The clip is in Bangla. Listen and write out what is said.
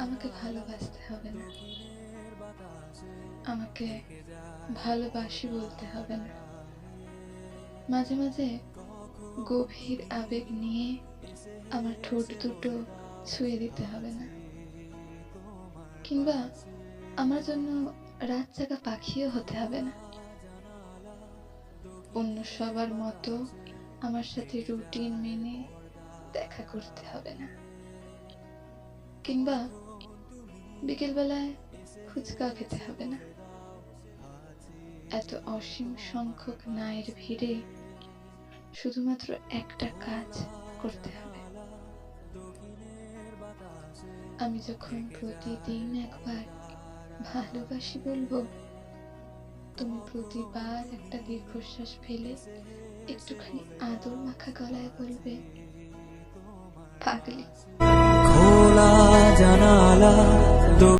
আমাকে ভালোবাসতে হবে না। আমাকে ভালোবাসি বলতে হবে না। মাঝে মাঝে গভীর আবেগ নিয়ে আমার ঠোঁট দুটো ছুঁয়ে দিতে হবে না। কিংবা আমার জন্য রাত জাগা পাখিও হতে হবে না। অন্য সবার মতো আমার সাথে রুটিন মেনে দেখা করতে হবে না। কিংবা বিকেলবেলায় ফুচকা খেতে হবে না। এত অসীম সংখ্যক নায়ের ভিড়ে শুধুমাত্র একটা কাজ করতে হবে। আমি যখন প্রতিদিন একবার ভালোবাসি বলব, তুমি প্রতিবার একটা দীর্ঘশ্বাস ফেলে একটুখানি আদর মাখা গলায় বলবে, পাগলি। খোলা জানালা